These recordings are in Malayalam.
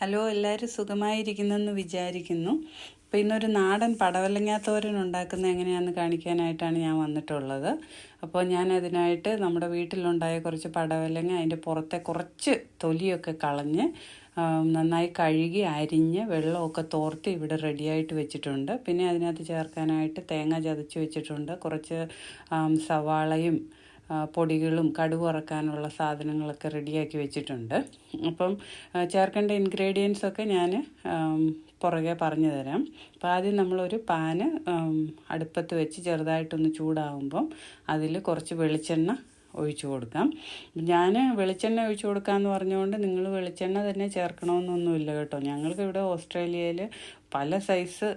ഹലോ എല്ലാവരും സുഖമായിരിക്കുന്നെന്ന് വിചാരിക്കുന്നു. അപ്പോൾ ഇന്നൊരു നാടൻ പടവലങ്ങാ തോരൻ എങ്ങനെയാണെന്ന് കാണിക്കാനായിട്ടാണ് ഞാൻ വന്നിട്ടുള്ളത്. അപ്പോൾ ഞാൻ അതിനായിട്ട് നമ്മുടെ വീട്ടിലുണ്ടായ കുറച്ച് പടവലങ്ങ അതിന്റെ പുറത്തെ കുറച്ച് തൊലിയൊക്കെ കളഞ്ഞ് നന്നായി കഴുകി അരിഞ്ഞ് വെള്ളമൊക്കെ തോർത്ത് ഇവിടെ റെഡിയായിട്ട് വെച്ചിട്ടുണ്ട്. പിന്നെ അതിനകത്ത് ചേർക്കാനായിട്ട് തേങ്ങ ചതച്ച് വെച്ചിട്ടുണ്ട്. കുറച്ച് സവാളയും പൊടികളും കടുക് വറക്കാനുള്ള സാധനങ്ങളൊക്കെ റെഡിയാക്കി വെച്ചിട്ടുണ്ട്. അപ്പം ചേർക്കേണ്ട ഇൻഗ്രീഡിയൻസ് ഒക്കെ ഞാൻ പുറകെ പറഞ്ഞു തരാം. അപ്പോൾ ആദ്യം നമ്മളൊരു പാന് അടുപ്പത്ത് വെച്ച് ചെറുതായിട്ടൊന്ന് ചൂടാകുമ്പം അതിൽ കുറച്ച് വെളിച്ചെണ്ണ ഒഴിച്ചു കൊടുക്കാം. ഞാൻ വെളിച്ചെണ്ണ ഒഴിച്ചു കൊടുക്കാമെന്ന് പറഞ്ഞുകൊണ്ട് നിങ്ങൾ വെളിച്ചെണ്ണ തന്നെ ചേർക്കണമെന്നൊന്നുമില്ല കേട്ടോ. ഞങ്ങൾക്ക് ഇവിടെ ഓസ്ട്രേലിയയിൽ പല സൈസ്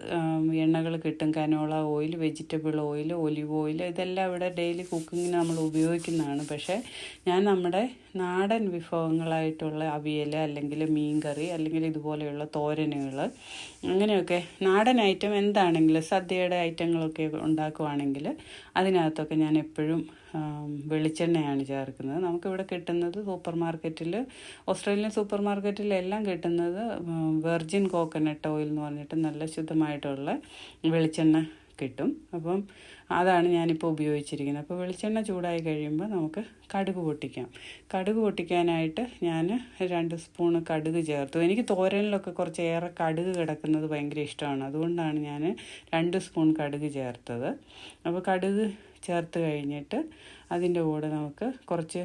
എണ്ണകൾ കിട്ടും. Canola oil vegetable oil olive oil ഇതെല്ലാം ഇവിടെ ഡെയിലി കുക്കിങ്ങിന് നമ്മൾ ഉപയോഗിക്കുന്നതാണ്. പക്ഷേ ഞാൻ നമ്മുടെ നാടൻ വിഭവങ്ങളായിട്ടുള്ള അവിയൽ അല്ലെങ്കിൽ മീൻകറി അല്ലെങ്കിൽ ഇതുപോലെയുള്ള തോരനുകൾ അങ്ങനെയൊക്കെ നാടൻ ഐറ്റം എന്താണെങ്കിലും സദ്യയുടെ ഐറ്റങ്ങളൊക്കെ ഉണ്ടാക്കുവാണെങ്കിൽ അതിനകത്തൊക്കെ ഞാൻ എപ്പോഴും വെളിച്ചെണ്ണയാണ് ചേർക്കുന്നത്. നമുക്കിവിടെ കിട്ടുന്നത് സൂപ്പർ മാർക്കറ്റിൽ ഓസ്ട്രേലിയൻ സൂപ്പർ മാർക്കറ്റിലെല്ലാം കിട്ടുന്നത് വെർജിൻ കോക്കനട്ട് ഓയിൽ എന്ന് പറഞ്ഞിട്ട് നല്ല ശുദ്ധമായിട്ടുള്ള വെളിച്ചെണ്ണ കിട്ടും. അപ്പം അതാണ് ഞാനിപ്പോൾ ഉപയോഗിച്ചിരിക്കുന്നത്. അപ്പോൾ വെളിച്ചെണ്ണ ചൂടായി കഴിയുമ്പോൾ നമുക്ക് കടുക് പൊട്ടിക്കാം. കടുക് പൊട്ടിക്കാനായിട്ട് ഞാൻ രണ്ട് സ്പൂൺ കടുക് ചേർത്തു. എനിക്ക് തോരനിലൊക്കെ കുറച്ചേറെ കടുക് കിടക്കുന്നത് ഭയങ്കര ഇഷ്ടമാണ്. അതുകൊണ്ടാണ് ഞാൻ രണ്ട് സ്പൂൺ കടുക് ചേർത്തത്. അപ്പോൾ കടുക് ചേർത്ത് കഴിഞ്ഞിട്ട് അതിന്റെ കൂടെ നമുക്ക് കുറച്ച്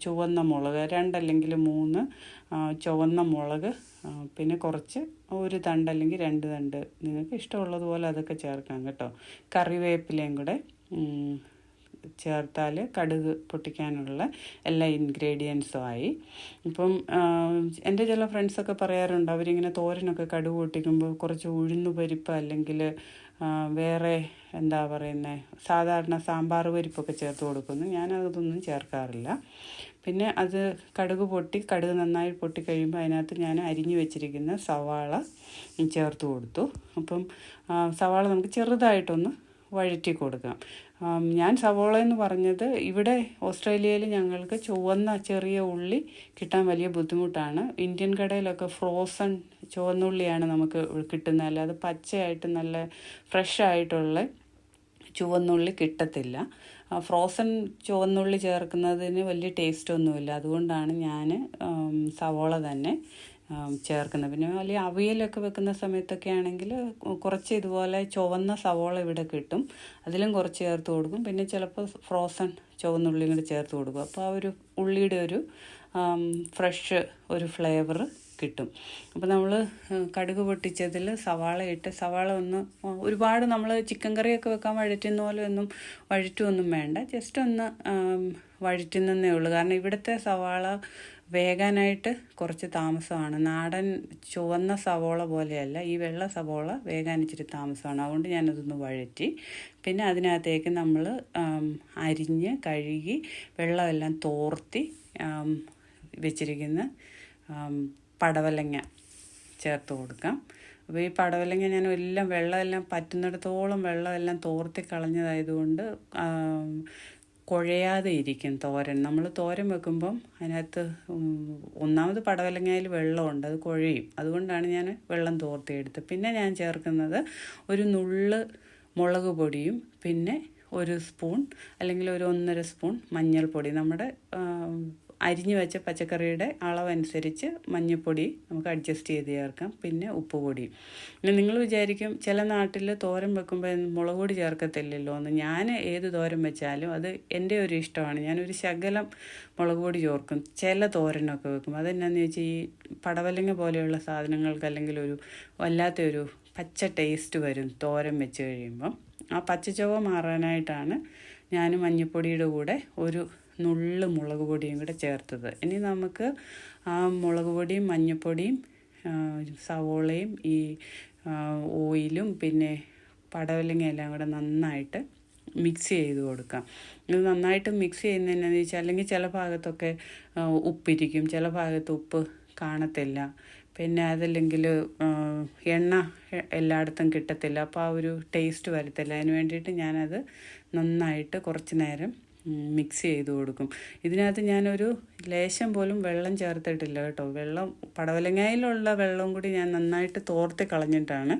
ചുവന്ന മുളക് രണ്ടല്ലെങ്കിൽ മൂന്ന് ചുവന്ന മുളക് പിന്നെ കുറച്ച് ഒരു തണ്ട് അല്ലെങ്കിൽ രണ്ട് തണ്ട് നിങ്ങൾക്ക് ഇഷ്ടമുള്ളതുപോലെ അതൊക്കെ ചേർക്കാം കേട്ടോ. കറിവേപ്പിലയും കൂടെ ചേർത്താൽ കടുക് പൊട്ടിക്കാനുള്ള എല്ലാ ഇൻഗ്രീഡിയൻസും ആയി. ഇപ്പം എന്റെ ചില ഫ്രണ്ട്സൊക്കെ പറയാറുണ്ട് അവരിങ്ങനെ തോരനൊക്കെ കടുക് പൊട്ടിക്കുമ്പോൾ കുറച്ച് ഉഴുന്ന് പരിപ്പ് അല്ലെങ്കിൽ വേറെ എന്താ പറയുന്നത് സാധാരണ സാമ്പാർ പരിപ്പൊക്കെ ചേർത്ത് കൊടുക്കുന്നു. ഞാനതൊന്നും ചേർക്കാറില്ല. പിന്നെ അത് കടുക് പൊട്ടി കടുക് നന്നായി പൊട്ടി കഴിയുമ്പോൾ അതിനകത്ത് ഞാൻ അരിഞ്ഞു വെച്ചിരിക്കുന്ന സവാള ചേർത്ത് കൊടുത്തു. അപ്പം സവാള നമുക്ക് ചെറുതായിട്ടൊന്ന് വഴറ്റി കൊടുക്കാം. ഞാൻ സവോള എന്ന് പറഞ്ഞത് ഇവിടെ ഓസ്ട്രേലിയയിൽ ഞങ്ങൾക്ക് ചുവന്ന ചെറിയ ഉള്ളി കിട്ടാൻ വലിയ ബുദ്ധിമുട്ടാണ്. ഇന്ത്യൻ കടയിലൊക്കെ ഫ്രോസൺ ചുവന്നുള്ളിയാണ് നമുക്ക് കിട്ടുന്നത്. അല്ലാതെ പച്ചയായിട്ട് നല്ല ഫ്രഷ് ആയിട്ടുള്ള ചുവന്നുള്ളി കിട്ടത്തില്ല. ഫ്രോസൺ ചുവന്നുള്ളി ചേർക്കുന്നതിന് വലിയ ടേസ്റ്റ് ഒന്നുമില്ല. അതുകൊണ്ടാണ് ഞാൻ സവോള തന്നെ ചേർക്കുന്നത്. പിന്നെ വലിയ അവിയലൊക്കെ വെക്കുന്ന സമയത്തൊക്കെ ആണെങ്കിൽ കുറച്ച് ഇതുപോലെ ചുവന്ന സവോള ഇവിടെ കിട്ടും. അതിലും കുറച്ച് ചേർത്ത് കൊടുക്കും. പിന്നെ ചിലപ്പോൾ ഫ്രോസൺ ചുവന്നുള്ളിയും കൂടി ചേർത്ത് കൊടുക്കും. അപ്പോൾ ആ ഒരു ഉള്ളിയുടെ ഒരു ഫ്രഷ് ഒരു ഫ്ലേവർ കിട്ടും. അപ്പോൾ നമ്മൾ കടുക് പൊട്ടിച്ചതിൽ സവാള ഇട്ട് സവാള ഒന്ന് ഒരുപാട് നമ്മൾ ചിക്കൻ കറിയൊക്കെ വെക്കാൻ വഴറ്റുന്ന പോലെ ഒന്നും വഴറ്റുമൊന്നും വേണ്ട. ജസ്റ്റ് ഒന്ന് വഴറ്റുന്നേ ഉള്ളൂ. കാരണം ഇവിടുത്തെ സവാള വേകാനായിട്ട് കുറച്ച് താമസമാണ്. നാടൻ ചുവന്ന സവോള പോലെയല്ല ഈ വെള്ള സവോള വേകാൻ ഇച്ചിരി താമസമാണ്. അതുകൊണ്ട് ഞാനതൊന്ന് വഴറ്റി. പിന്നെ അതിനകത്തേക്ക് നമ്മൾ അരിഞ്ഞ് കഴുകി വെള്ളമെല്ലാം തോർത്തി വെച്ചിരിക്കുന്ന പടവലങ്ങ ചേർത്ത് കൊടുക്കാം. അപ്പോൾ ഈ പടവലങ്ങ ഞാൻ എല്ലാം വെള്ളമെല്ലാം പറ്റുന്നിടത്തോളം വെള്ളമെല്ലാം തോർത്തി കളഞ്ഞതായതുകൊണ്ട് കുഴയാതെ ഇരിക്കും തോരൻ. നമ്മൾ തോരൻ വെക്കുമ്പം അതിനകത്ത് ഒന്നാമത് പടവലങ്ങയിൽ വെള്ളമുണ്ട് അത് കുഴയും. അതുകൊണ്ടാണ് ഞാൻ വെള്ളം തോർത്തിയെടുത്തത്. പിന്നെ ഞാൻ ചേർക്കുന്നത് ഒരു നുള്ള് മുളക് പൊടിയും പിന്നെ ഒരു സ്പൂൺ അല്ലെങ്കിൽ ഒരു ഒന്നര സ്പൂൺ മഞ്ഞൾപ്പൊടി. നമ്മുടെ അരിഞ്ഞു വെച്ച പച്ചക്കറിയുടെ അളവനുസരിച്ച് മഞ്ഞൾപ്പൊടി നമുക്ക് അഡ്ജസ്റ്റ് ചെയ്ത് ചേർക്കാം. പിന്നെ ഉപ്പുപൊടി. പിന്നെ നിങ്ങൾ വിചാരിക്കും ചില നാട്ടിൽ തോരൻ വെക്കുമ്പോൾ മുളക് പൊടി ചേർക്കത്തില്ലല്ലോ എന്ന്. ഞാൻ ഏത് തോരൻ വെച്ചാലും അത് എന്റെ ഒരു ഇഷ്ടമാണ്. ഞാനൊരു ശകലം മുളക് പൊടി ചേർക്കും. ചില തോരനൊക്കെ വെക്കും. അതെന്നാന്ന് വെച്ചാൽ ഈ പടവലങ്ങ പോലെയുള്ള സാധനങ്ങൾക്ക് അല്ലെങ്കിൽ ഒരു വല്ലാത്തൊരു പച്ച ടേസ്റ്റ് വരും തോരൻ വെച്ച് കഴിയുമ്പം. ആ പച്ചച്ചുവ മാറാനായിട്ടാണ് ഞാൻ മഞ്ഞൾപ്പൊടിയുടെ കൂടെ ഒരു നുള്ള് മുളക് പൊടിയും കൂടെ ചേർത്തത്. ഇനി നമുക്ക് ആ മുളക് പൊടിയും മഞ്ഞൾപ്പൊടിയും സവോളയും ഈ ഓയിലും പിന്നെ പടവലങ്ങ എല്ലാം കൂടെ നന്നായിട്ട് മിക്സ് ചെയ്ത് കൊടുക്കാം. ഇത് നന്നായിട്ട് മിക്സ് ചെയ്യുന്നതെന്നു വെച്ചാൽ അല്ലെങ്കിൽ ചില ഭാഗത്തൊക്കെ ഉപ്പിരിക്കും. ചില ഭാഗത്ത് ഉപ്പ് കാണത്തില്ല. പിന്നെ അതല്ലെങ്കിൽ എണ്ണ എല്ലായിടത്തും കിട്ടത്തില്ല. അപ്പോൾ ആ ഒരു ടേസ്റ്റ് വരത്തില്ല. അതിന് വേണ്ടിയിട്ട് ഞാനത് നന്നായിട്ട് കുറച്ച് നേരം മിക്സ് ചെയ്ത് കൊടുക്കും. ഇതിനകത്ത് ഞാനൊരു ലേശം പോലും വെള്ളം ചേർത്തിട്ടില്ല കേട്ടോ. വെള്ളം പടവലങ്ങയിലുള്ള വെള്ളം കൂടി ഞാൻ നന്നായിട്ട് തോർത്ത് കളഞ്ഞിട്ടാണ്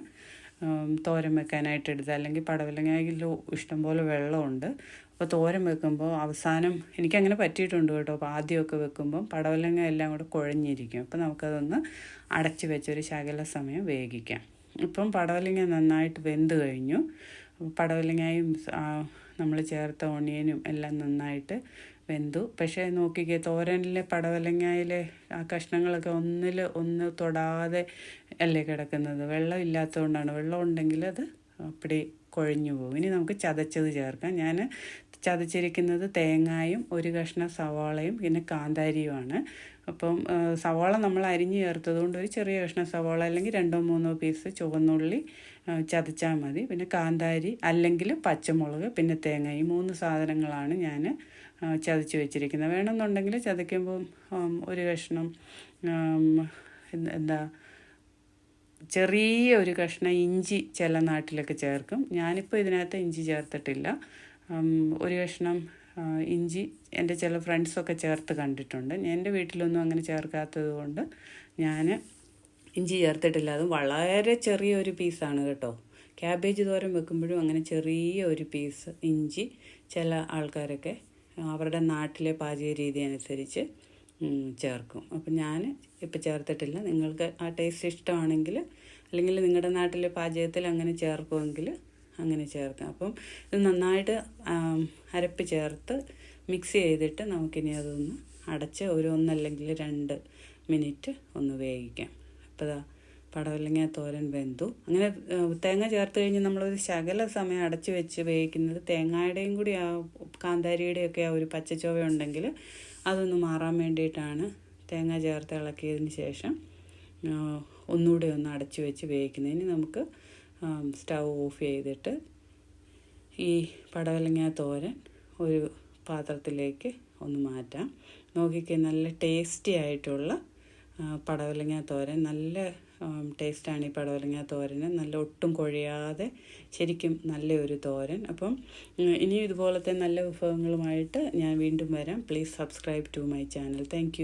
തോരൻ വെക്കാനായിട്ട് എടുത്തത്. അല്ലെങ്കിൽ പടവലങ്ങയിൽ ഇഷ്ടംപോലെ വെള്ളമുണ്ട്. അപ്പോൾ തോരൻ വെക്കുമ്പോൾ അവസാനം എനിക്കങ്ങനെ പറ്റിയിട്ടുണ്ട് കേട്ടോ. അപ്പോൾ ആദ്യമൊക്കെ വെക്കുമ്പം പടവലങ്ങ എല്ലാം കൂടെ കുഴഞ്ഞിരിക്കും. അപ്പോൾ നമുക്കതൊന്ന് അടച്ചു വെച്ചൊരു ശകല സമയം വേവിക്കാം. ഇപ്പം പടവലങ്ങ നന്നായിട്ട് വെന്ത് കഴിഞ്ഞു. പടവലങ്ങയും നമ്മൾ ചേർത്ത ഓണിയനും എല്ലാം നന്നായിട്ട് വെന്തു. പക്ഷേ നോക്കിക്കേ തോരനിലെ പടവലങ്ങായിലെ ആ കഷ്ണങ്ങളൊക്കെ ഒന്നിൽ ഒന്ന് തൊടാതെ അല്ലേ കിടക്കുന്നത്? വെള്ളം ഇല്ലാത്തതുകൊണ്ടാണ് വെള്ളം ഉണ്ടെങ്കിൽ അത് അപ്പടി കുഴഞ്ഞു പോകും. ഇനി നമുക്ക് ചതച്ചത് ചേർക്കാം. ഞാൻ ചതച്ചിരിക്കുന്നത് തേങ്ങായും ഒരു കഷ്ണം സവാളയും പിന്നെ കാന്താരിയുമാണ്. അപ്പം സവാള നമ്മൾ അരിഞ്ഞ് ചേർത്തത് കൊണ്ട് ഒരു ചെറിയ കഷ്ണം സവാള അല്ലെങ്കിൽ രണ്ടോ മൂന്നോ പീസ് ചുവന്നുള്ളി ചതച്ചാൽ മതി. പിന്നെ കാന്താരി അല്ലെങ്കിൽ പച്ചമുളക് പിന്നെ തേങ്ങ ഈ മൂന്ന് സാധനങ്ങളാണ് ഞാൻ ചതച്ച് വെച്ചിരിക്കുന്നത്. വേണമെന്നുണ്ടെങ്കിൽ ചതയ്ക്കുമ്പം ഒരു കഷ്ണം എന്താ ചെറിയ ഒരു കഷ്ണം ഇഞ്ചി ചില നാട്ടിലൊക്കെ ചേർക്കും. ഞാനിപ്പോൾ ഇതിനകത്ത് ഇഞ്ചി ചേർത്തിട്ടില്ല. ഒരു കഷ്ണം ഇഞ്ചി എന്റെ ചില ഫ്രണ്ട്സൊക്കെ ചേർത്ത് കണ്ടിട്ടുണ്ട്. എന്റെ വീട്ടിലൊന്നും അങ്ങനെ ചേർക്കാത്തത് കൊണ്ട് ഞാൻ ഇഞ്ചി ചേർത്തിട്ടില്ല. അത് വളരെ ചെറിയൊരു പീസാണ് കേട്ടോ. ക്യാബേജ് തോരൻ വെക്കുമ്പോഴും അങ്ങനെ ചെറിയ ഒരു പീസ് ഇഞ്ചി ചില ആൾക്കാരൊക്കെ അവരുടെ നാട്ടിലെ പാചക രീതി അനുസരിച്ച് ചേർക്കും. അപ്പം ഞാൻ ഇപ്പം ചേർത്തിട്ടില്ല. നിങ്ങൾക്ക് ആ ടേസ്റ്റ് ഇഷ്ടമാണെങ്കിൽ അല്ലെങ്കിൽ നിങ്ങളുടെ നാട്ടിലെ പാചകത്തിൽ അങ്ങനെ ചേർക്കുമെങ്കിൽ അങ്ങനെ ചേർക്കാം. അപ്പം ഇത് നന്നായിട്ട് അരപ്പ് ചേർത്ത് മിക്സ് ചെയ്തിട്ട് നമുക്കിനി അതൊന്ന് അടച്ച് ഒരു ഒന്നല്ലെങ്കിൽ രണ്ട് മിനിറ്റ് ഒന്ന് വേവിക്കാം. അപ്പോൾ ഇതാ പടവലങ്ങ തോരൻ വെന്തു. അങ്ങനെ തേങ്ങ ചേർത്ത് കഴിഞ്ഞ് നമ്മളൊരു ശകല സമയം അടച്ചു വെച്ച് വേവിക്കുന്നത് തേങ്ങയുടെയും കൂടി ആ കാന്താരിയുടെയും ഒക്കെ ആ ഒരു പച്ചച്ചോവ ഉണ്ടെങ്കിൽ അതൊന്ന് മാറാൻ വേണ്ടിയിട്ടാണ് തേങ്ങ ചേർത്ത് ഇളക്കിയതിന് ശേഷം ഒന്നുകൂടെ ഒന്ന് അടച്ചു വെച്ച് വേവിക്കുന്നതിന് നമുക്ക് സ്റ്റൗ ഓഫ് ചെയ്തിട്ട് ഈ പടവലങ്ങ തോരൻ ഒരു പാത്രത്തിലേക്ക് ഒന്ന് മാറ്റാം. നോക്കിക്കേ നല്ല ടേസ്റ്റി ആയിട്ടുള്ള പടവലങ്ങ തോരൻ. നല്ല ടേസ്റ്റാണ് ഈ പടവലങ്ങ തോരന്. നല്ല ഒട്ടും കൊഴിയാതെ ശരിക്കും നല്ലൊരു തോരൻ. അപ്പം ഇനിയും ഇതുപോലത്തെ നല്ല വിഭവങ്ങളുമായിട്ട് ഞാൻ വീണ്ടും വരാം. Please subscribe to my channel thank